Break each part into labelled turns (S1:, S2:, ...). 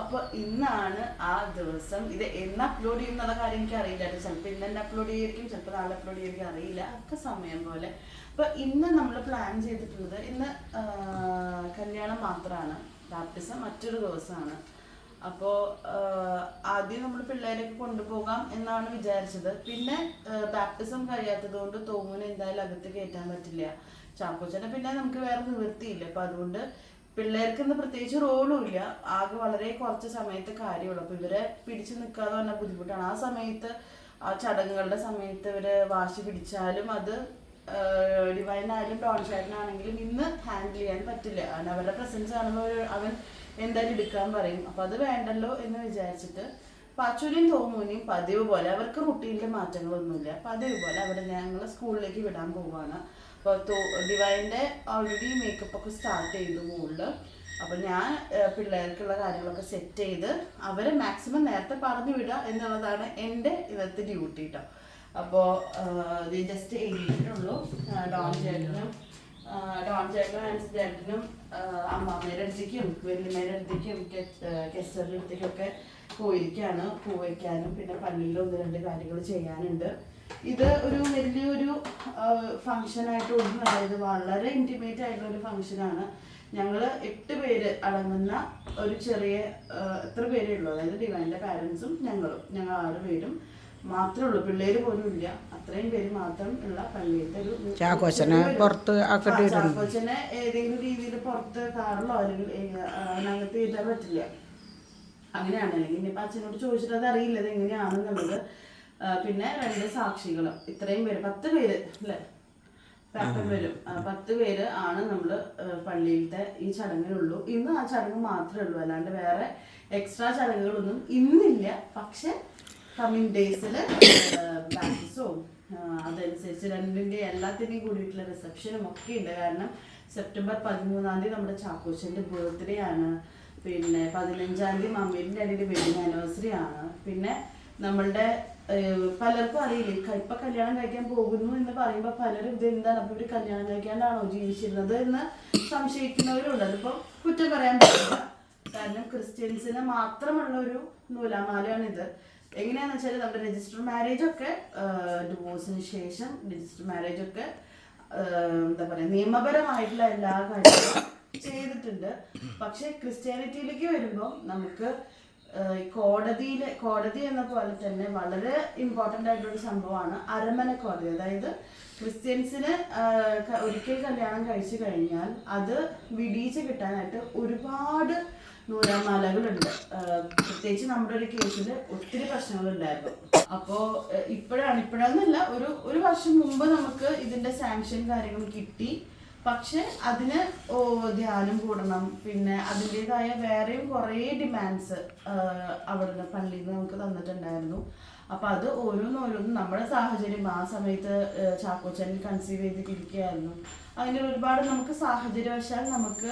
S1: അപ്പൊ ഇന്നാണ് ആ ദിവസം. ഇത് എന്ന് അപ്ലോഡ് ചെയ്യുന്നുള്ള കാര്യം എനിക്ക് അറിയില്ല ചിലപ്പോൾ ഇന്ന് തന്നെ അപ്ലോഡ് ചെയ്യായിരിക്കും ചിലപ്പോൾ നാളെ അപ്ലോഡ് ചെയ്യായിരിക്കും അറിയില്ല. ഒക്കെ സമയം പോലെ. അപ്പൊ ഇന്ന് നമ്മൾ പ്ലാൻ ചെയ്തിട്ടുള്ളത് ഇന്ന് കല്യാണം മാത്രമാണ് ബാപ്റ്റിസം മറ്റൊരു ദിവസമാണ് അപ്പോൾ ആദ്യം നമ്മൾ പിള്ളേരൊക്കെ കൊണ്ടുപോകാം എന്നാണ് വിചാരിച്ചത്. പിന്നെ ബാപ്റ്റിസം കഴിയാത്തത് കൊണ്ട് തോമുന് എന്തായാലും അകത്ത് കയറ്റാൻ പറ്റില്ല. ചാക്കോച്ചനെ പിന്നെ നമുക്ക് വേറെ നിവൃത്തിയില്ല. അപ്പം അതുകൊണ്ട് പിള്ളേർക്ക് ഇന്ന് പ്രത്യേകിച്ച് റോളും ഇല്ല. ആകെ വളരെ കുറച്ച് സമയത്ത് കാര്യമുള്ളൂ. അപ്പോൾ ഇവരെ പിടിച്ചു നിൽക്കാതെ പറഞ്ഞാൽ ബുദ്ധിമുട്ടാണ്. ആ സമയത്ത് ആ ചടങ്ങുകളുടെ സമയത്ത് ഇവർ വാശി പിടിച്ചാലും അത് ഡിവൈനായാലും ടോൺഷാരനാണെങ്കിലും ഇന്ന് ഹാൻഡിൽ ചെയ്യാൻ പറ്റില്ല. കാരണം അവരുടെ പ്രസൻസ് കാണുമ്പോൾ അവൻ എന്തായാലും എടുക്കാൻ പറയും. അപ്പൊ അത് വേണ്ടല്ലോ എന്ന് വിചാരിച്ചിട്ട് പാച്ചൂരിയും തോമൂനിയും പതിവ് പോലെ അവർക്ക് റുട്ടീനിലെ മാറ്റങ്ങളൊന്നുമില്ല. പതിവ് പോലെ അവരെ ഞങ്ങൾ സ്കൂളിലേക്ക് വിടാൻ പോവുകയാണ് അപ്പോൾ ഡിവൈന്റെ ഓൾറെഡി മേക്കപ്പ് ഒക്കെ സ്റ്റാർട്ട് ചെയ്തു മുകളിൽ അപ്പോൾ ഞാൻ പിള്ളേർക്കുള്ള കാര്യങ്ങളൊക്കെ സെറ്റ് ചെയ്ത് അവരെ മാക്സിമം നേരത്തെ പറഞ്ഞു വിടുക എന്നുള്ളതാണ് എന്റെ ഇന്നത്തെ ഡ്യൂട്ടി കേട്ടോ അപ്പോൾ ജസ്റ്റ് എഴുതിയിട്ടുള്ളൂ. ഡോൺ ചേട്ടനും ഡോൺ ചേട്ടനും ആൻഡ് ചേട്ടനും അമ്മാമ്മയുടെ അടുത്തേക്കും വലിയമ്മയുടെ അടുത്തേക്കും കെസ്റ്ററിന്റെ അടുത്തേക്കും ഒക്കെ പോയിരിക്കുകയാണ് പൂ വയ്ക്കാനും പിന്നെ പള്ളിയിൽ ഒന്ന് രണ്ട് കാര്യങ്ങൾ ചെയ്യാനുണ്ട്. ഇത് ഒരു വലിയൊരു ഫംഗ്ഷൻ ആയിട്ട് ഒന്നും അതായത് വളരെ ഇന്റിമേറ്റ് ആയിട്ടുള്ള ഒരു ഫങ്ഷനാണ് ഞങ്ങൾ എട്ട് പേര് അടങ്ങുന്ന ഒരു ചെറിയ എത്ര പേരേ ഉള്ളൂ? അതായത് ഡിവൈന്റെ പാരൻസും ഞങ്ങളും ഞങ്ങൾ ആറ് പേരും. മാത്രമേ ഉള്ളൂ പിള്ളേര് പോലും ഇല്ല. അത്രയും പേര് മാത്രം ഉള്ള പള്ളിയിലത്തെ ഒരു
S2: ചാക്കോച്ചനെ പുറത്ത്
S1: ചാക്കോച്ചനെ ഏതെങ്കിലും രീതിയിൽ പുറത്ത് കാറിലോ അല്ലെങ്കിൽ അതിനകത്ത് കയറ്റാൻ പറ്റില്ല. അങ്ങനെയാണ്. അല്ലെങ്കിൽ ഇനിയിപ്പോൾ അച്ഛനോട് ചോദിച്ചിട്ട് അത് അറിയില്ല അത് എങ്ങനെയാണെന്നുള്ളത് പിന്നെ രണ്ട് സാക്ഷികളും. ഇത്രയും പേര് പത്ത് പേര് അല്ലേ? പത്ത് പേരും. പത്ത് പേര് ആണ് നമ്മൾ പള്ളിയിലത്തെ ഈ ചടങ്ങിനുള്ളൂ ഇന്ന് ആ ചടങ്ങ് മാത്രമേ ഉള്ളൂ. അല്ലാണ്ട് വേറെ എക്സ്ട്രാ ചടങ്ങുകളൊന്നും ഇന്നില്ല. പക്ഷെ കമ്മിങ് ഡേയ്സിൽ പ്രാക്ടീസോ അതനുസരിച്ച് രണ്ടിന്റെ എല്ലാത്തിന്റെയും കൂടിയിട്ടുള്ള റിസപ്ഷനും ഒക്കെ ഉണ്ട്. കാരണം സെപ്റ്റംബർ പതിമൂന്നാം തീയതി നമ്മുടെ ചാക്കോച്ചന്റെ ബർത്ത്ഡേ ആണ്. പിന്നെ പതിനഞ്ചാം തീയതി മമ്മീന്റെ ഇടയിൽ വെഡിങ് ആനിവേഴ്സറി ആണ്. പിന്നെ നമ്മളുടെ പലർക്കും അറിയില്ല ഇപ്പൊ കല്യാണം കഴിക്കാൻ പോകുന്നു എന്ന് പറയുമ്പോൾ പലരും ഇത് എന്താണ്? അപ്പൊ ഇവർ കല്യാണം കഴിക്കാണ്ടാണോ ജീവിച്ചിരുന്നത് എന്ന് സംശയിക്കുന്നവരുണ്ട്. അതിപ്പോ കുറ്റം പറയാൻ പറ്റില്ല. കാരണം ക്രിസ്ത്യൻസിന് മാത്രമുള്ള ഒരു നൂലാമാലയാണ് ഇത് എങ്ങനെയാന്ന് വെച്ചാൽ നമ്മുടെ രജിസ്റ്റർ മാരേജ് ഒക്കെ ഡിവോഴ്സിന് ശേഷം രജിസ്റ്റർ മാരേജ് ഒക്കെ എന്താ പറയാ നിയമപരമായിട്ടുള്ള എല്ലാ കാര്യങ്ങളും ചെയ്തിട്ടുണ്ട്. പക്ഷെ ക്രിസ്ത്യാനിറ്റിയിലേക്ക് വരുമ്പോൾ നമുക്ക് ആഹ് കോടതിയിലെ കോടതി എന്ന പോലെ തന്നെ വളരെ ഇമ്പോർട്ടന്റ് ആയിട്ടൊരു സംഭവമാണ് അരമന കോടതി. അതായത് ക്രിസ്ത്യൻസിന് ഒരിക്കൽ കല്യാണം കഴിച്ചു കഴിഞ്ഞാൽ അത് വിടിയിച്ച് കിട്ടാനായിട്ട് ഒരുപാട് നൂലാമാലകളുണ്ട്. പ്രത്യേകിച്ച് നമ്മുടെ ഒരു കേസിൽ ഒത്തിരി പ്രശ്നങ്ങളുണ്ടായിരുന്നു. അപ്പോൾ ഇപ്പോഴാണ് ഇപ്പോഴെന്നല്ല ഒരു ഒരു വർഷം മുമ്പ് നമുക്ക് ഇതിന്റെ സാങ്ഷൻ കാര്യങ്ങൾ കിട്ടി. പക്ഷെ അതിന് ഓ ധ്യാനം കൂടണം. പിന്നെ അതിന്റെതായ വേറെയും കുറേ ഡിമാൻഡ്സ് അവിടുന്ന് പള്ളിയിൽ നിന്ന് നമുക്ക് തന്നിട്ടുണ്ടായിരുന്നു. അപ്പൊ അത് ഓരോന്നോരോന്നും നമ്മുടെ സാഹചര്യം ആ സമയത്ത് ചാക്കോച്ചൻ കൺസീവ് ചെയ്തിട്ടിരിക്കുകയായിരുന്നു. അങ്ങനെ ഒരുപാട് നമുക്ക് സാഹചര്യവശാൽ നമുക്ക്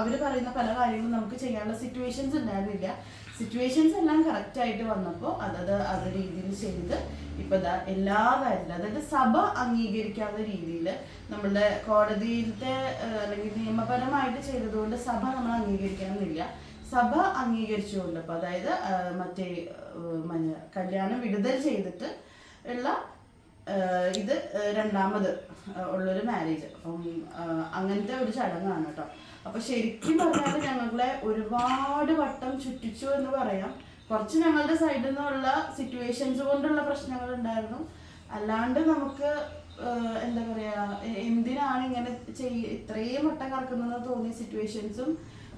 S1: അവർ പറയുന്ന പല കാര്യങ്ങളും നമുക്ക് ചെയ്യാനുള്ള സിറ്റുവേഷൻസ് ഉണ്ടായിരുന്നില്ല. സിറ്റുവേഷൻസ് എല്ലാം കറക്റ്റ് ആയിട്ട് വന്നപ്പോൾ അതത് അത് രീതിയിൽ ചെയ്ത് ഇപ്പൊ എല്ലാ കാര്യത്തിലും അതായത് സഭ അംഗീകരിക്കാത്ത രീതിയിൽ നമ്മളുടെ കോടതിയിലത്തെ അല്ലെങ്കിൽ നിയമപരമായിട്ട് ചെയ്തതുകൊണ്ട് സഭ നമ്മൾ അംഗീകരിക്കണമെന്നില്ല. സഭ അംഗീകരിച്ചുകൊണ്ട് അപ്പൊ അതായത് മറ്റേ കല്യാണം വിടുതൽ ചെയ്തിട്ട് ഉള്ള ഇത് രണ്ടാമത് ഉള്ളൊരു മാരേജ് അപ്പം അങ്ങനത്തെ ഒരു ചടങ്ങാണ് കേട്ടോ. അപ്പൊ ശരിക്കും പറഞ്ഞാൽ ഞങ്ങളെ ഒരുപാട് വട്ടം ചുറ്റിച്ചു എന്ന് പറയാം. കുറച്ച് ഞങ്ങളുടെ സൈഡിൽ നിന്നുള്ള സിറ്റുവേഷൻസ് കൊണ്ടുള്ള പ്രശ്നങ്ങൾ ഉണ്ടായിരുന്നു അല്ലാണ്ട് നമുക്ക് എന്താ പറയാ എന്തിനാണ് ഇങ്ങനെ ചെയ്യ ഇത്രയും വട്ടം കറക്കുന്നതെന്ന് തോന്നിയ സിറ്റുവേഷൻസും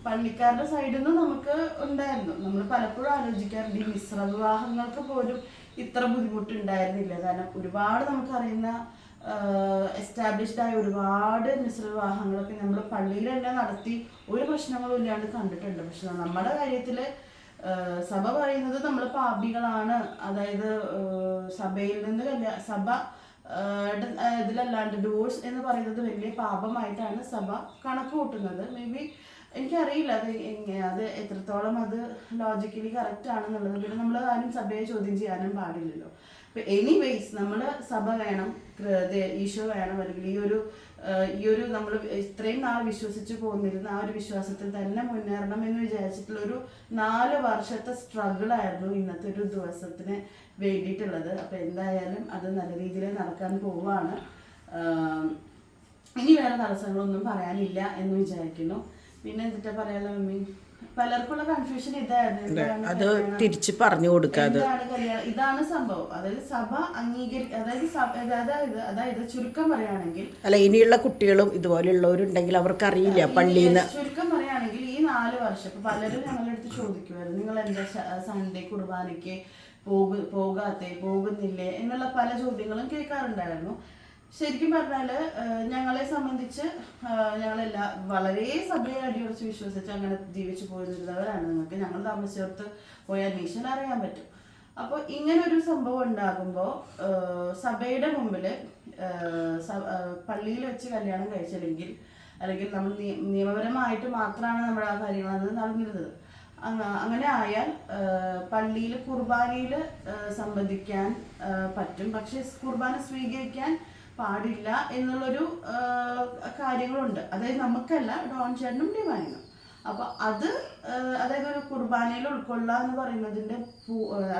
S1: പള്ളിക്കാരുടെ സൈഡിൽ നിന്ന് നമുക്ക് ഉണ്ടായിരുന്നു. നമ്മൾ പലപ്പോഴും ആലോചിക്കാറുണ്ട് ഈ മിശ്ര വിവാഹങ്ങൾക്ക് പോലും ഇത്ര ബുദ്ധിമുട്ടുണ്ടായിരുന്നില്ല. കാരണം ഒരുപാട് നമുക്കറിയുന്ന എസ്റ്റാബ്ലിഷ്ഡ് ആയ ഒരുപാട് മിശ്ര വിവാഹങ്ങളൊക്കെ നമ്മൾ പള്ളിയിൽ തന്നെ നടത്തി ഒരു പ്രശ്നങ്ങളും ഇല്ലാണ്ട് കണ്ടിട്ടുണ്ട്. പക്ഷെ നമ്മുടെ കാര്യത്തിൽ സഭ പറയുന്നത് നമ്മൾ പാപികളാണ്. അതായത് സഭയിൽ നിന്ന് കല്യാ സഭ ഇതിലല്ലാണ്ട് ഡിവോഴ്സ് എന്ന് പറയുന്നത് വലിയ പാപമായിട്ടാണ് സഭ കണക്ക് കൂട്ടുന്നത് മേ ബി എനിക്കറിയില്ല അത് അത് എത്രത്തോളം അത് ലോജിക്കലി കറക്റ്റ് ആണെന്നുള്ളത്. പിന്നെ നമ്മൾ ആരും സഭയെ ചോദ്യം ചെയ്യാനും പാടില്ലല്ലോ. ഇപ്പൊ എനിവേസ് നമ്മൾ സഭ വേണം ഈശോ വേണം അല്ലെങ്കിൽ ഈ ഒരു ഈ ഒരു നമ്മൾ ഇത്രയും നാൾ വിശ്വസിച്ച് പോന്നിരുന്ന ആ ഒരു വിശ്വാസത്തിൽ തന്നെ മുന്നേറണം എന്ന് വിചാരിച്ചിട്ടുള്ള ഒരു നാല് വർഷത്തെ സ്ട്രഗിൾ ആയിരുന്നു ഇന്നത്തെ ഒരു ദിവസത്തിന് വേണ്ടിയിട്ടുള്ളത്. അപ്പൊ എന്തായാലും അത് നല്ല രീതിയിൽ നടക്കാൻ പോവാണ്. ഇനി വേറെ തടസ്സങ്ങളൊന്നും പറയാനില്ല എന്ന് വിചാരിക്കുന്നു. പിന്നെ എന്നിട്ടാ മമ്മി? പലർക്കുള്ള കൺഫ്യൂഷൻ ഇതായിരുന്നു
S2: അത്? തിരിച്ച് പറഞ്ഞു കൊടുക്കാതെ
S1: ഇതാണ് സംഭവം. അതായത് സഭ അംഗീകരി അതായത് അതായത് അതായത് ചുരുക്കം പറയുകയാണെങ്കിൽ
S2: അല്ല ഇനിയുള്ള കുട്ടികളും ഇതുപോലെയുള്ളവരുണ്ടെങ്കിൽ അവർക്ക് അറിയില്ല പള്ളിയിൽ നിന്ന്
S1: ചുരുക്കം പറയുകയാണെങ്കിൽ ഈ നാല് വർഷം ഇപ്പൊ പലരും ഞങ്ങളുടെ അടുത്ത് ചോദിക്കുമായിരുന്നു. നിങ്ങൾ എന്താ സൺഡേ കുർബാനയ്ക്ക് പോകു പോകാത്തെ പോകുന്നില്ലേ എന്നുള്ള പല ചോദ്യങ്ങളും കേൾക്കാറുണ്ടായിരുന്നു. ശരിക്കും പറഞ്ഞാൽ ഞങ്ങളെ സംബന്ധിച്ച് ഞങ്ങളെല്ലാ വളരെ സഭയെ അടിയുറച്ച് വിശ്വസിച്ച് അങ്ങനെ ജീവിച്ചു പോയിരുന്നവരാണ് നിങ്ങൾക്ക്. ഞങ്ങൾ താമസിച്ചോർത്ത് പോയി അന്വേഷണം അറിയാൻ പറ്റും. അപ്പോൾ ഇങ്ങനെ ഒരു സംഭവം ഉണ്ടാകുമ്പോൾ സഭയുടെ മുമ്പിൽ പള്ളിയിൽ വെച്ച് കല്യാണം കഴിച്ചില്ലെങ്കിൽ അല്ലെങ്കിൽ നമ്മൾ നിയമപരമായിട്ട് മാത്രമാണ് നമ്മൾ ആ കാര്യങ്ങളത് നടന്നിരുന്നത് അങ്ങനെ ആയാൽ പള്ളിയിൽ കുർബാനയിൽ സംബന്ധിക്കാൻ പറ്റും. പക്ഷെ കുർബാന സ്വീകരിക്കാൻ പാടില്ല എന്നുള്ളൊരു കാര്യങ്ങളുണ്ട്. അതായത് നമുക്കല്ല ഡോൺ ചേട്ടനും ഡിവൈനും. അപ്പൊ അത് അതായത് ഒരു കുർബാനയിൽ ഉൾക്കൊള്ളുക എന്ന് പറയുന്നതിന്റെ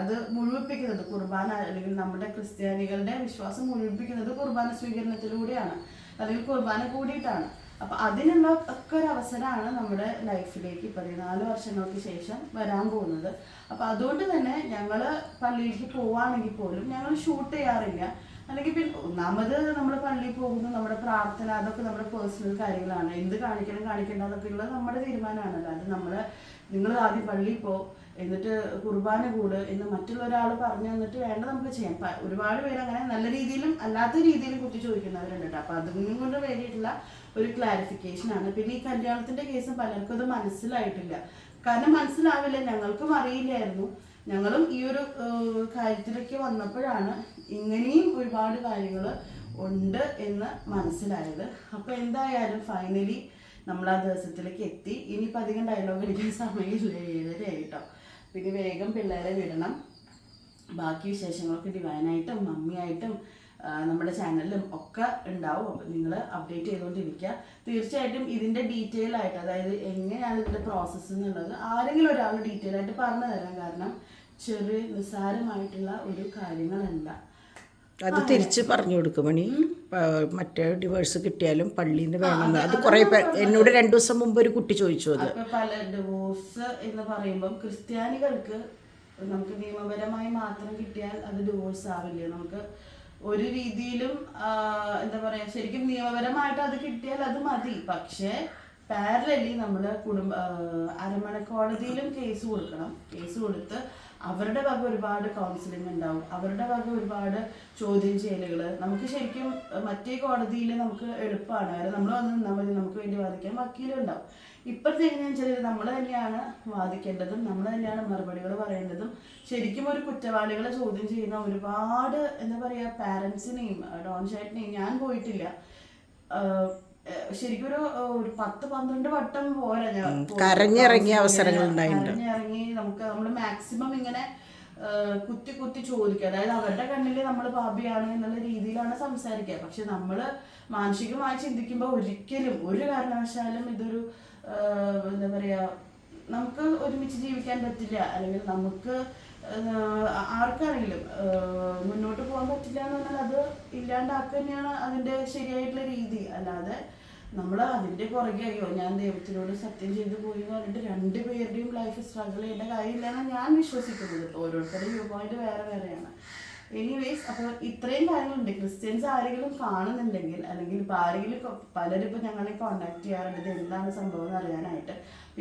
S1: അത് മുഴുവിപ്പിക്കുന്നത് കുർബാന അല്ലെങ്കിൽ നമ്മുടെ ക്രിസ്ത്യാനികളുടെ വിശ്വാസം മുഴുവിപ്പിക്കുന്നത് കുർബാന സ്വീകരണത്തിലൂടെയാണ്. അല്ലെങ്കിൽ കുർബാന കൂടിയിട്ടാണ്. അപ്പൊ അതിനുള്ള ഒക്കെ ഒരു അവസരമാണ് നമ്മുടെ ലൈഫിലേക്ക് പതിനാല് വർഷങ്ങൾക്ക് ശേഷം വരാൻ പോകുന്നത്. അപ്പൊ അതുകൊണ്ട് തന്നെ ഞങ്ങൾ പള്ളിയിലേക്ക് പോവാണെങ്കിൽ പോലും ഞങ്ങൾ ഷൂട്ട് ചെയ്യാറില്ല. അല്ലെങ്കിൽ പിന്നെ ഒന്നാമത് നമ്മൾ പള്ളിയിൽ പോകുന്നു നമ്മുടെ പ്രാർത്ഥന അതൊക്കെ നമ്മുടെ പേഴ്സണൽ കാര്യങ്ങളാണ്. എന്ത് കാണിക്കണം കാണിക്കേണ്ട എന്നൊക്കെ ഉള്ളത് നമ്മുടെ തീരുമാനമാണല്ലോ. അത് നമ്മൾ നിങ്ങൾ ആദ്യം പള്ളിയിൽ പോ എന്നിട്ട് കുർബാന കൂട് എന്ന് മറ്റുള്ള ഒരാൾ പറഞ്ഞു തന്നിട്ട് വേണ്ട നമുക്ക് ചെയ്യാം. ഒരുപാട് പേര് അങ്ങനെ നല്ല രീതിയിലും അല്ലാത്ത രീതിയിലും കുത്തി ചോദിക്കുന്നവരുണ്ട് കേട്ടോ. അപ്പൊ അതിനും കൊണ്ട് വേണ്ടിയിട്ടുള്ള ഒരു ക്ലാരിഫിക്കേഷൻ ആണ്. പിന്നെ ഈ കല്യാണത്തിന്റെ കേസ് പലർക്കും അത് മനസ്സിലായിട്ടില്ല. കാരണം മനസ്സിലാവില്ല. ഞങ്ങൾക്കും അറിയില്ലായിരുന്നു. ഞങ്ങളും ഈ ഒരു കാര്യത്തിലേക്ക് വന്നപ്പോഴാണ് ഇങ്ങനെയും ഒരുപാട് കാര്യങ്ങൾ ഉണ്ട് എന്ന് മനസ്സിലായത്. അപ്പോൾ എന്തായാലും ഫൈനലി നമ്മൾ ആ ദിവസത്തിലേക്ക് എത്തി. ഇനിയിപ്പോൾ അധികം ഡയലോഗ് അടിക്കാൻ സമയമില്ല. ഏഴരയായി കേട്ടോ പിന്നെ വേഗം പിള്ളേരെ വിടണം. ബാക്കി വിശേഷങ്ങളൊക്കെ ഡിവൈനായിട്ടും മമ്മിയായിട്ടും നമ്മുടെ ചാനലിലും ഒക്കെ ഉണ്ടാവും. അപ്പം നിങ്ങൾ അപ്ഡേറ്റ് ചെയ്തുകൊണ്ടിരിക്കുക തീർച്ചയായിട്ടും ഇതിന്റെ ഡീറ്റെയിൽ ആയിട്ട് അതായത് എങ്ങനെയാണ് ഇതിന്റെ പ്രോസസ്സ് എന്നുള്ളത് ആരെങ്കിലും ഒരാൾ ഡീറ്റെയിൽ ആയിട്ട് പറഞ്ഞു തരാം കാരണം ചെറിയ നിസ്സാരമായിട്ടുള്ള ഒരു കാര്യങ്ങളല്ല.
S2: അത് തിരിച്ച് പറഞ്ഞു കൊടുക്കും മണി. മറ്റേ ഡിവേഴ്സ് കിട്ടിയാലും പള്ളിയിൽ നിന്ന് വേണമെന്ന്. അത് കുറേ എന്നോട് രണ്ടു ദിവസം മുമ്പ് ഒരു കുട്ടി ചോദിച്ചു അത്.
S1: പല ഡിവോഴ്സ് എന്ന് പറയുമ്പോൾ ക്രിസ്ത്യാനികൾക്ക് നമുക്ക് നിയമപരമായി മാത്രം കിട്ടിയാൽ അത് ഡിവോഴ്സ് ആവില്ല? നമുക്ക് ഒരു രീതിയിലും എന്താ പറയാ ശരിക്കും നിയമപരമായിട്ട് അത് കിട്ടിയാൽ അത് മതി. പക്ഷേ പാരലലി നമ്മൾ കുടുംബ അരമണ അരമന കോടതിയിലും കേസ് കൊടുക്കണം. കേസ് കൊടുത്ത് അവരുടെ ഭാഗം ഒരുപാട് കൗൺസിലിംഗ് ഉണ്ടാവും. അവരുടെ ഭാഗം ഒരുപാട് ചോദ്യം ചെയ്യലുകൾ നമുക്ക് ശരിക്കും മറ്റേ കോടതിയിൽ നമുക്ക് എളുപ്പമാണ് കാരണം നമ്മൾ വന്ന് നിന്നാൽ മതി നമുക്ക് വേണ്ടി വാദിക്കാൻ വക്കീലുണ്ടാവും ഇപ്പോഴത്തെ എങ്ങനെയാണെന്ന് വെച്ചാൽ നമ്മൾ തന്നെയാണ് വാദിക്കേണ്ടതും നമ്മൾ തന്നെയാണ് മറുപടികൾ പറയേണ്ടതും. ശരിക്കും ഒരു കുറ്റവാളികളെ ചോദ്യം ചെയ്യുന്ന ഒരുപാട് എന്താ പറയുക പാരൻസിനെയും ഡോൺ ചേട്ടനെയും ഞാൻ പോയിട്ടില്ല. ശരിക്കും ഒരു ഒരു പത്ത് പന്ത്രണ്ട് വട്ടം പോരാ ഞാൻ
S2: കരഞ്ഞിറങ്ങിയ അവസരങ്ങൾ.
S1: കരഞ്ഞിറങ്ങി നമുക്ക് നമ്മൾ മാക്സിമം ഇങ്ങനെ കുത്തി കുത്തി ചോദിക്കുക. അതായത് അവരുടെ കണ്ണിൽ നമ്മൾ പാപിയാണ് എന്നുള്ള രീതിയിലാണ് സംസാരിക്കുക. പക്ഷെ നമ്മൾ മാനസികമായി ചിന്തിക്കുമ്പോൾ ഒരിക്കലും ഒരു കാരണവശാലും ഇതൊരു എന്താ പറയാ നമുക്ക് ഒരുമിച്ച് ജീവിക്കാൻ പറ്റില്ല. അല്ലെങ്കിൽ നമുക്ക് ആർക്കാണെങ്കിലും മുന്നോട്ട് പോകാൻ പറ്റില്ല എന്ന് പറഞ്ഞാൽ അത് ഇല്ലാണ്ടാക്കുക തന്നെയാണ് അതിന്റെ ശരിയായിട്ടുള്ള രീതി. അല്ലാതെ നമ്മൾ അതിന്റെ പുറകെ അയ്യോ ഞാൻ ദൈവത്തിനോട് സത്യം ചെയ്തു പോയി എന്ന് പറഞ്ഞിട്ട് രണ്ടുപേരുടെയും ലൈഫ് സ്ട്രഗിൾ ചെയ്യേണ്ട കാര്യമില്ലെന്നാണ് ഞാൻ വിശ്വസിക്കുന്നത്. ഓരോരുത്തരുടെ വ്യൂ പോയിന്റ് വേറെ വേറെയാണ്. എനിവേസ് അപ്പോൾ ഇത്രയും കാര്യങ്ങളുണ്ട്. ക്രിസ്ത്യൻസ് ആരെങ്കിലും കാണുന്നുണ്ടെങ്കിൽ അല്ലെങ്കിൽ ഇപ്പോൾ ആരെങ്കിലും പലരും ഇപ്പോൾ ഞങ്ങളെ കോൺടാക്ട് ചെയ്യാറുണ്ട്. ഇത് എന്താണ് സംഭവം എന്ന് അറിയാനായിട്ട്.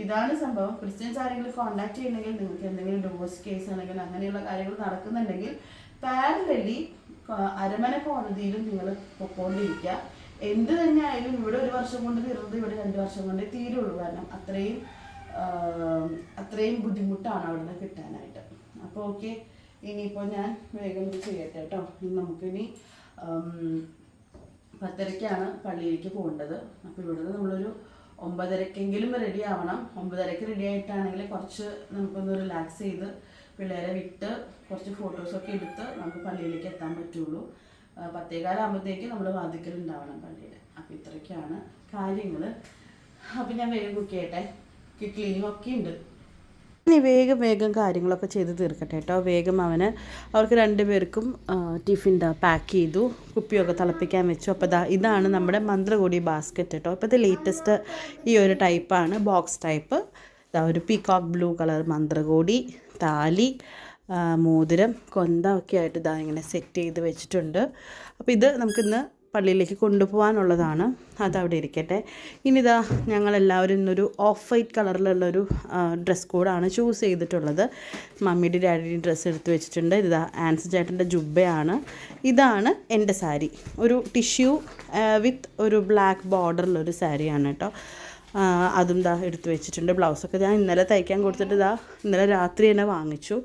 S1: ഇതാണ് സംഭവം. ക്രിസ്ത്യൻസ് ആരെങ്കിലും കോൺടാക്ട് ചെയ്യുന്നെങ്കിൽ നിങ്ങൾക്ക് എന്തെങ്കിലും ഡിവോഴ്സ് കേസ് അല്ലെങ്കിൽ അങ്ങനെയുള്ള കാര്യങ്ങൾ നടക്കുന്നുണ്ടെങ്കിൽ പാരലി അരമന കോടതിയിലും നിങ്ങൾ പൊക്കോണ്ടിരിക്കുക. എന്ത് തന്നെ ആയാലും ഇവിടെ ഒരു വർഷം കൊണ്ട് തീർന്നത് ഇവിടെ രണ്ട് വർഷം കൊണ്ട് തീരുള്ളൂ. കാരണം അത്രയും അത്രയും ബുദ്ധിമുട്ടാണ് അവിടുന്ന് കിട്ടാനായിട്ട്. അപ്പോൾ ഓക്കെ ഇനിയിപ്പോൾ ഞാൻ വേഗം ഇത് ചെയ്യട്ടെ കേട്ടോ. ഇനി നമുക്കിനി പത്തരയ്ക്കാണ് പള്ളിയിലേക്ക് പോകേണ്ടത്. അപ്പോൾ ഇവിടുന്ന് നമ്മളൊരു ഒമ്പതരക്കെങ്കിലും റെഡി ആവണം. ഒമ്പതരക്ക് റെഡി ആയിട്ടാണെങ്കിൽ കുറച്ച് നമുക്കൊന്ന് റിലാക്സ് ചെയ്ത് പിള്ളേരെ വിട്ട് കുറച്ച് ഫോട്ടോസൊക്കെ എടുത്ത് നമുക്ക് പള്ളിയിലേക്ക് എത്താൻ പറ്റുള്ളൂ. പത്തേകാലാകുമ്പോഴത്തേക്ക് നമ്മൾ വാതിക്കൽ ഉണ്ടാവണം പള്ളിയിൽ അപ്പോൾ ഇത്രയൊക്കെയാണ് കാര്യങ്ങൾ അപ്പം ഞാൻ വേഗം കുക്ക് ചെയ്യട്ടെ. ക്ലീനിങ് ഒക്കെ ഉണ്ട്. ഇനി വേഗം വേഗം കാര്യങ്ങളൊക്കെ ചെയ്ത് തീർക്കട്ടെ കേട്ടോ. വേഗം അവന് അവർക്ക് രണ്ടുപേർക്കും ടിഫിൻ പാക്ക് ചെയ്തു കുപ്പിയൊക്കെ തിളപ്പിക്കാൻ വെച്ചു. അപ്പോൾ ഇതാണ് നമ്മുടെ മന്ത്രകോടി ബാസ്ക്കറ്റ് കേട്ടോ. ഇപ്പോഴത്തെ ലേറ്റസ്റ്റ് ഈ ഒരു ടൈപ്പാണ് ബോക്സ് ടൈപ്പ് ദാ ഒരു പീകോക്ക് ബ്ലൂ കളർ മന്ത്രകോടി താലി മോതിരം കൊന്ത ഒക്കെ ആയിട്ട് ഇതാ ഇങ്ങനെ സെറ്റ് ചെയ്ത് വെച്ചിട്ടുണ്ട്. അപ്പോൾ ഇത് നമുക്കിന്ന് പള്ളിയിലേക്ക് കൊണ്ടുപോകാനുള്ളതാണ്. അതവിടെ ഇരിക്കട്ടെ. ഇനിതാ ഞങ്ങളെല്ലാവരും ഇന്നൊരു ഓഫ് വൈറ്റ് കളറിലുള്ളൊരു ഡ്രസ് കോഡാണ് ചൂസ് ചെയ്തിട്ടുള്ളത്. മമ്മിയുടെ ഡാഡിയുടെ ഡ്രസ്സ് എടുത്ത് വെച്ചിട്ടുണ്ട്. ഇതാ ആൻസ് ചേട്ടന്റെ ജുബയാണ്. ഇതാണ് എന്റെ സാരി. ഒരു ടിഷ്യൂ വിത്ത് ഒരു ബ്ലാക്ക് ബോർഡറിലൊരു സാരിയാണ് കേട്ടോ. അതും ദാ എടുത്തു വെച്ചിട്ടുണ്ട്. ബ്ലൗസൊക്കെ ഞാൻ ഇന്നലെ തയ്ക്കാൻ കൊടുത്തിട്ട് ദാ ഇന്നലെ രാത്രി തന്നെ വാങ്ങിച്ചു.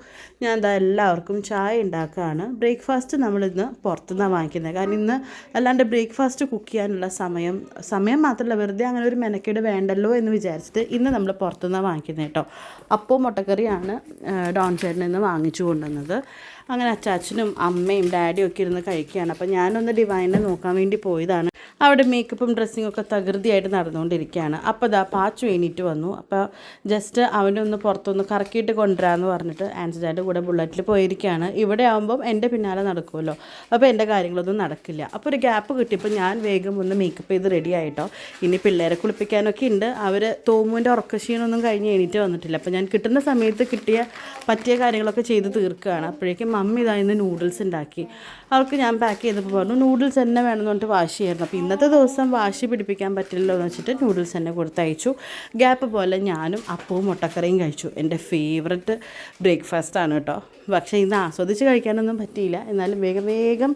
S1: ഞാൻ ദാ എല്ലാവർക്കും ചായ ഉണ്ടാക്കുകയാണ് ബ്രേക്ക്ഫാസ്റ്റ് നമ്മളിന്ന് പുറത്തുനിന്നാണ് വാങ്ങിക്കുന്നത്. കാരണം ഇന്ന് അല്ലാണ്ട് ബ്രേക്ക്ഫാസ്റ്റ് കുക്ക് ചെയ്യാനുള്ള സമയം സമയം മാത്രമല്ല വെറുതെ അങ്ങനെ ഒരു മെനക്കേട് വേണ്ടല്ലോ എന്ന് വിചാരിച്ചിട്ട് ഇന്ന് നമ്മൾ പുറത്തുനിന്നാണ് വാങ്ങിക്കുന്നത് കേട്ടോ. അപ്പോൾ മുട്ടക്കറിയാണ് ഡോൺ ചേട്ടനിന്ന് നിന്ന് വാങ്ങിച്ചു കൊണ്ടുവന്നത്. അങ്ങനെ അച്ചാച്ചനും അമ്മയും ഡാഡിയും ഒക്കെ ഇരുന്ന് കഴിക്കുകയാണ്. അപ്പോൾ ഞാനൊന്ന് ഡിവൈനെ നോക്കാൻ വേണ്ടി പോയതാണ്. അവിടെ മേക്കപ്പും ഡ്രസ്സിങ്ങും ഒക്കെ തകൃതിയായിട്ട് നടന്നുകൊണ്ടിരിക്കുകയാണ്. അപ്പോൾ ദാ പാച്ചു എണീറ്റ് വന്നു. അപ്പോൾ ജസ്റ്റ് അവനെ ഒന്ന് പുറത്തൊന്ന് കറക്കിയിട്ട് കൊണ്ടുവരാമെന്ന് പറഞ്ഞിട്ട് ആൻസിഡാന്റെ കൂടെ ബുള്ളറ്റിൽ പോയിരിക്കുകയാണ്. ഇവിടെ ആകുമ്പം എന്റെ പിന്നാലെ നടക്കുമല്ലോ. അപ്പോൾ എന്റെ കാര്യങ്ങളൊന്നും നടക്കില്ല. അപ്പോൾ ഒരു ഗ്യാപ്പ് കിട്ടിയപ്പോൾ ഞാൻ വേഗം ഒന്ന് മേക്കപ്പ് ചെയ്ത് റെഡി ആയിട്ടോ. ഇനി പിള്ളേരെ കുളിപ്പിക്കാനൊക്കെ ഉണ്ട് അവർ തോമുവിന്റെ ഉറക്കശീനൊന്നും കഴിഞ്ഞ് എണീറ്റ് വന്നിട്ടില്ല. അപ്പോൾ ഞാൻ കിട്ടുന്ന സമയത്ത് കിട്ടിയ പറ്റിയ കാര്യങ്ങളൊക്കെ ചെയ്ത് തീർക്കുകയാണ്. അപ്പോഴേക്കും മമ്മി ഇതാ ഇന്ന് നൂഡിൽസ് ഉണ്ടാക്കി. അവർക്ക് ഞാൻ പാക്ക് ചെയ്തപ്പോൾ പറഞ്ഞു നൂഡിൽസ് തന്നെ വേണമെന്ന് പറഞ്ഞിട്ട് വാഷ് ചെയ്യായിരുന്നു അപ്പോൾ ഇന്നത്തെ ദിവസം വാഷ് പിടിപ്പിക്കാൻ പറ്റില്ലല്ലോ എന്ന് വെച്ചിട്ട് നൂഡിൽസ് തന്നെ കൊടുത്തയച്ചു. ഗ്യാപ്പ് പോലെ ഞാനും അപ്പവും മുട്ടക്കറിയും കഴിച്ചു. എന്റെ ഫേവററ്റ് ബ്രേക്ക്ഫാസ്റ്റ് ആണ് കേട്ടോ. പക്ഷേ ഇന്ന് ആസ്വദിച്ച് കഴിക്കാനൊന്നും പറ്റിയില്ല. എന്നാലും വേഗം വേഗം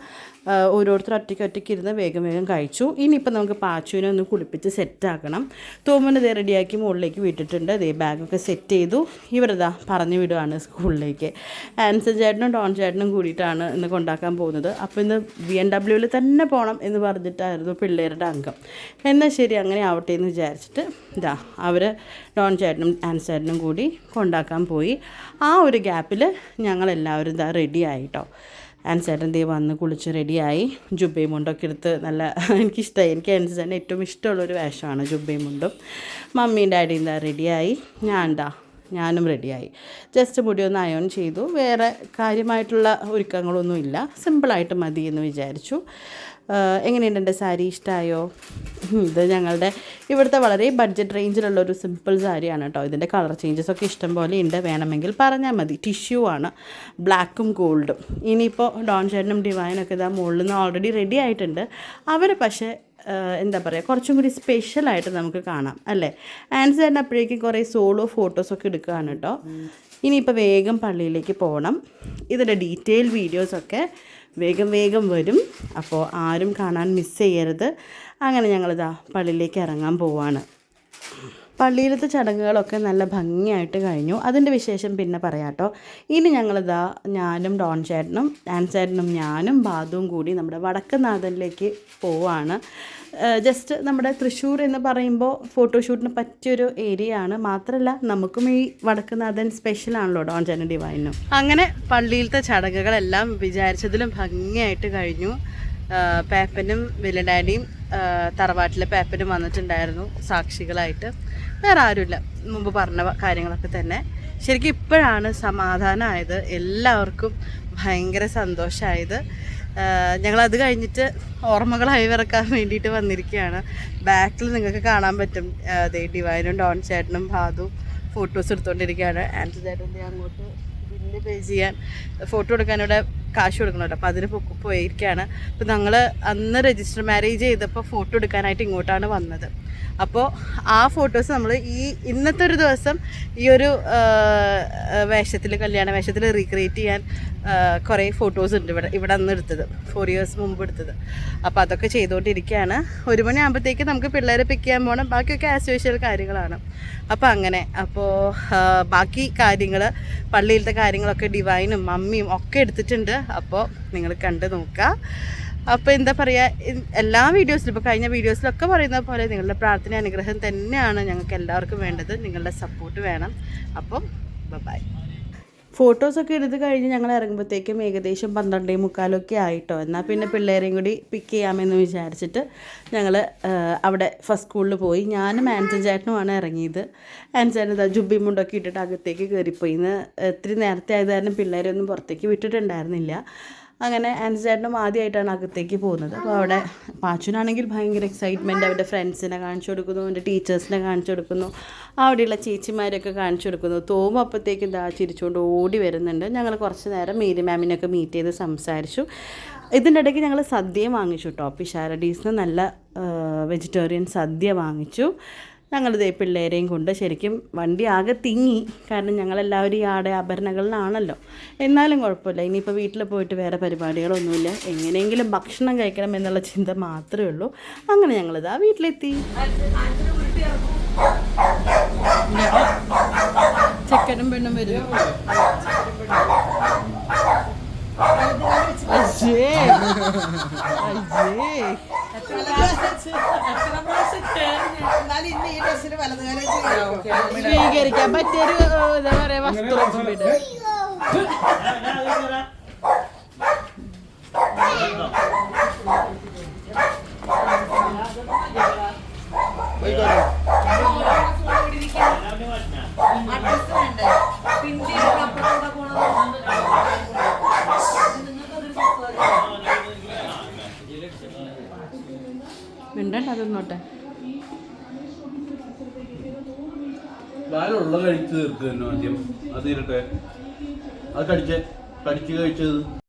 S1: ഓരോരുത്തർ ഒറ്റയ്ക്ക് ഒറ്റയ്ക്ക് ഇരുന്ന് വേഗം വേഗം കഴിച്ചു. ഇനിയിപ്പോൾ നമുക്ക് പാച്ചുവിനെ ഒന്ന് കുളിപ്പിച്ച് സെറ്റാക്കണം തോമന് ഇതേ റെഡിയാക്കി മുകളിലേക്ക് വിട്ടിട്ടുണ്ട്. ഇതേ ബാഗൊക്കെ സെറ്റ് ചെയ്തു. ഇവരിതാ പറഞ്ഞു വിടുകയാണ് സ്കൂളിലേക്ക്. ആൻസർ ചേട്ടനും ഡോൺ ചേട്ടനും കൂടിയിട്ടാണ് ഇന്ന് കൊണ്ടാക്കാൻ പോകുന്നത്. അപ്പോൾ ഇന്ന് ബി എൻ ഡബ്ല്യൂവിൽ തന്നെ പോകണം എന്ന് പറഞ്ഞിട്ടായിരുന്നു പിള്ളേരുടെ അംഗം. എന്നാൽ ശരി അങ്ങനെ ആവട്ടെ എന്ന് വിചാരിച്ചിട്ട് ഇതാ അവർ ഡോൺ ചേട്ടനും ആൻസർ ചേട്ടനും കൂടി കൊണ്ടാക്കാൻ പോയി. ആ ഒരു ഗ്യാപ്പിൽ ഞങ്ങളെല്ലാവരും ഇതാ റെഡി ആയിട്ടോ. ആൻസേട്ടൻ ദേ വന്ന് കുളിച്ച് റെഡിയായി. ജുബയും മുണ്ടൊക്കെ എടുത്ത് നല്ല എനിക്കിഷ്ടമായി എനിക്ക് ആൻസേട്ടൻ ഏറ്റവും ഇഷ്ടമുള്ളൊരു വേഷമാണ് ജുബയും മുണ്ടും. മമ്മിയും ഡാഡിയും എന്താ റെഡിയായി. ഞാൻ എന്താ ഞാനും റെഡിയായി. ജസ്റ്റ് മുടി ഒന്ന് അയോൺ ചെയ്തു. വേറെ കാര്യമായിട്ടുള്ള ഒരുക്കങ്ങളൊന്നുമില്ല. സിമ്പിളായിട്ട് മതി എന്ന് വിചാരിച്ചു. എങ്ങനെയുണ്ട് എന്റെ സാരി? ഇഷ്ടമായോ ഇത് ഞങ്ങളുടെ ഇവിടുത്തെ വളരെ ബഡ്ജറ്റ് റേഞ്ചിലുള്ള ഒരു സിമ്പിൾ സാരിയാണ് കേട്ടോ. ഇതിന്റെ കളർ ചേഞ്ചസ് ഒക്കെ ഇഷ്ടം പോലെ ഉണ്ട്. വേണമെങ്കിൽ പറഞ്ഞാൽ മതി. ടിഷ്യൂ ആണ്. ബ്ലാക്കും ഗോൾഡും ഇനിയിപ്പോൾ ഡോൺ ചേട്ടനും ഡിവൈനൊക്കെ ഇതാ മുകളിൽ നിന്ന് ഓൾറെഡി റെഡി ആയിട്ടുണ്ട്. അവർ പക്ഷേ എന്താ പറയുക കുറച്ചും കൂടി സ്പെഷ്യലായിട്ട് നമുക്ക് കാണാം അല്ലേ? ആൻസർ തന്നെ അപ്പോഴേക്കും കുറേ സോളോ ഫോട്ടോസൊക്കെ എടുക്കുകയാണ് കേട്ടോ. ഇനിയിപ്പോൾ വേഗം പള്ളിയിലേക്ക് പോകണം ഇതിന്റെ ഡീറ്റെയിൽ വീഡിയോസൊക്കെ വേഗം വേഗം വരും. അപ്പോൾ ആരും കാണാൻ മിസ് ചെയ്യരുത്. അങ്ങനെ ഞങ്ങളിതാ പള്ളിയിലേക്ക് ഇറങ്ങാൻ പോവാണ്. പള്ളിയിലത്തെ ചടങ്ങുകളൊക്കെ നല്ല ഭംഗിയായിട്ട് കഴിഞ്ഞു. അതിന്റെ വിശേഷം പിന്നെ പറയാട്ടോ. ഇനി ഞങ്ങളിതാ ഞാനും ഡോൺ ചേട്ടനും ഡാൻസ് ചേട്ടനും ഞാനും ബാധുവും കൂടി നമ്മുടെ വടക്കുനാഥനിലേക്ക് പോവാണ്. ജസ്റ്റ് നമ്മുടെ തൃശ്ശൂർ എന്ന് പറയുമ്പോൾ ഫോട്ടോഷൂട്ടിന് പറ്റിയൊരു ഏരിയ ആണ്. മാത്രമല്ല നമുക്കും ഈ വടക്കുനാഥൻ സ്പെഷ്യലാണല്ലോ ഡോൺ ജന ഡിവൈനും. അങ്ങനെ പള്ളിയിലത്തെ ചടങ്ങുകളെല്ലാം വിചാരിച്ചതിലും ഭംഗിയായിട്ട് കഴിഞ്ഞു. പേപ്പനും വില്ലഡാഡിയും തറവാട്ടിലെ പേപ്പനും വന്നിട്ടുണ്ടായിരുന്നു സാക്ഷികളായിട്ട്. വേറെ ആരുമില്ല. മുമ്പ് പറഞ്ഞ കാര്യങ്ങളൊക്കെ തന്നെ. ശരിക്കും ഇപ്പോഴാണ് സമാധാനമായത് എല്ലാവർക്കും ഭയങ്കര സന്തോഷമായത്. ഞങ്ങളത് കഴിഞ്ഞിട്ട് ഓർമ്മകൾ അയവിറക്കാൻ വേണ്ടിയിട്ട് വന്നിരിക്കുകയാണ്. ബാക്കിൽ നിങ്ങൾക്ക് കാണാൻ പറ്റും. അതേ ഡിവൈനും ഡോൺ ചേട്ടനും ഭാദു ഫോട്ടോസ് എടുത്തുകൊണ്ടിരിക്കുകയാണ് ആൻഡ് ചേട്ടന്റെ അങ്ങോട്ട് ബില്ല് പേ ചെയ്യാൻ ഫോട്ടോ എടുക്കാൻ ഇവിടെ കാശ് കൊടുക്കണമല്ലോ അപ്പോൾ അതിന് പോയിരിക്കുകയാണ് അപ്പോൾ ഞങ്ങൾ അന്ന് രജിസ്റ്റർ മാരേജ് ചെയ്തപ്പോൾ ഫോട്ടോ എടുക്കാനായിട്ട് ഇങ്ങോട്ടാണ് വന്നത്. അപ്പോൾ ആ ഫോട്ടോസ് നമ്മൾ ഈ ഇന്നത്തെ ഒരു ദിവസം ഈ ഒരു വേഷത്തിൽ കല്യാണ വേഷത്തിൽ റീക്രിയേറ്റ് ചെയ്യാൻ കുറേ ഫോട്ടോസ് ഉണ്ട് ഇവിടെ ഇവിടെ അന്ന് എടുത്തത്. ഫോർ ഇയേഴ്സ് മുമ്പ് എടുത്തത്. അപ്പോൾ അതൊക്കെ ചെയ്തുകൊണ്ടിരിക്കുകയാണ് ഒരു മണിയാകുമ്പോഴത്തേക്ക് നമുക്ക് പിള്ളേരെ പിക്ക് ചെയ്യാൻ പോകണം ബാക്കിയൊക്കെ ആസ് യൂഷ്വൽ കാര്യങ്ങളാണ്. അപ്പോൾ അങ്ങനെ. അപ്പോൾ ബാക്കി കാര്യങ്ങൾ പള്ളിയിലത്തെ കാര്യങ്ങളൊക്കെ ഡിവൈനും മമ്മിയും ഒക്കെ എടുത്തിട്ടുണ്ട്. അപ്പോൾ നിങ്ങൾ കണ്ട് നോക്കുക അപ്പോൾ എന്താ പറയുക എല്ലാ വീഡിയോസിലും ഇപ്പോൾ കഴിഞ്ഞ വീഡിയോസിലൊക്കെ പറയുന്ന പോലെ നിങ്ങളുടെ പ്രാർത്ഥന അനുഗ്രഹം തന്നെയാണ് ഞങ്ങൾക്ക് എല്ലാവർക്കും വേണ്ടത്. നിങ്ങളുടെ സപ്പോർട്ട് വേണം. അപ്പം ബൈ ഫോട്ടോസൊക്കെ എടുത്ത് കഴിഞ്ഞ് ഞങ്ങൾ ഇറങ്ങുമ്പോഴത്തേക്കും ഏകദേശം പന്ത്രണ്ടേ മുക്കാലൊക്കെ ആയിട്ടോ. എന്നാൽ പിന്നെ പിള്ളേരെയും കൂടി പിക്ക് ചെയ്യാമെന്ന് വിചാരിച്ചിട്ട് ഞങ്ങൾ അവിടെ ഫസ്റ്റ് സ്കൂളിൽ പോയി. ഞാനും ആൻസൻ ചേട്ടനുമാണ് ഇറങ്ങിയത്. ആൻസൻ ഇതാ ജുബി മുണ്ടൊക്കെ ഇട്ടിട്ട് അകത്തേക്ക് കയറിപ്പോയി. ഇന്ന് ഇത്തിരി നേരത്തെ ആയത് കാരണം പിള്ളേരെ ഒന്നും പുറത്തേക്ക് വിട്ടിട്ടുണ്ടായിരുന്നില്ല. അങ്ങനെ ആൻസൺ ചേട്ടനും ആദ്യമായിട്ടാണ് അകത്തേക്ക് പോകുന്നത്. അപ്പോൾ അവിടെ പാച്ചുനാണെങ്കിൽ ഭയങ്കര എക്സൈറ്റ്മെന്റ് അവരുടെ ഫ്രണ്ട്സിനെ കാണിച്ചു കൊടുക്കുന്നു അവന്റെ ടീച്ചേഴ്സിനെ കാണിച്ചു കൊടുക്കുന്നു അവിടെയുള്ള ചേച്ചിമാരെയൊക്കെ കാണിച്ചു കൊടുക്കുന്നു. തോമ ദാ ചിരിച്ചുകൊണ്ട് ഓടി വരുന്നുണ്ട്. ഞങ്ങൾ കുറച്ച് നേരം മേരി മാമിനൊക്കെ മീറ്റ് ചെയ്ത് സംസാരിച്ചു. ഇതിന്റെ ഇടയ്ക്ക് ഞങ്ങൾ സദ്യ വാങ്ങിച്ചു കേട്ടോ. പിഷാരഡീസിന് നല്ല വെജിറ്റേറിയൻ സദ്യ വാങ്ങിച്ചു. ഞങ്ങളിതേ പിള്ളേരെയും കൊണ്ട് ശരിക്കും വണ്ടി ആകെ തിങ്ങി. കാരണം ഞങ്ങളെല്ലാവരും ഈ ആടെ ആഭരണങ്ങളിലാണല്ലോ. എന്നാലും കുഴപ്പമില്ല. ഇനിയിപ്പോൾ വീട്ടിൽ പോയിട്ട് വേറെ പരിപാടികളൊന്നുമില്ല. എങ്ങനെയെങ്കിലും ഭക്ഷണം കഴിക്കണം എന്നുള്ള ചിന്ത മാത്രമേ ഉള്ളൂ. അങ്ങനെ ഞങ്ങളിതാ വീട്ടിലെത്തി. ചെക്കനും പെണ്ണും വരും. അയ്യേ അയ്യേ സ്വീകരിക്കാൻ പറ്റിയൊരു എന്താ പറയാ വസ്ത്രം വീട് മിണ്ടണ്ട അതൊന്നോട്ടെ
S3: വാലുള്ള കഴിച്ച് തീർക്ക് തന്നെ ആദ്യം അത് തീരട്ടെ അത് കടിച്ച് കടിച്ച് കഴിച്ചത്?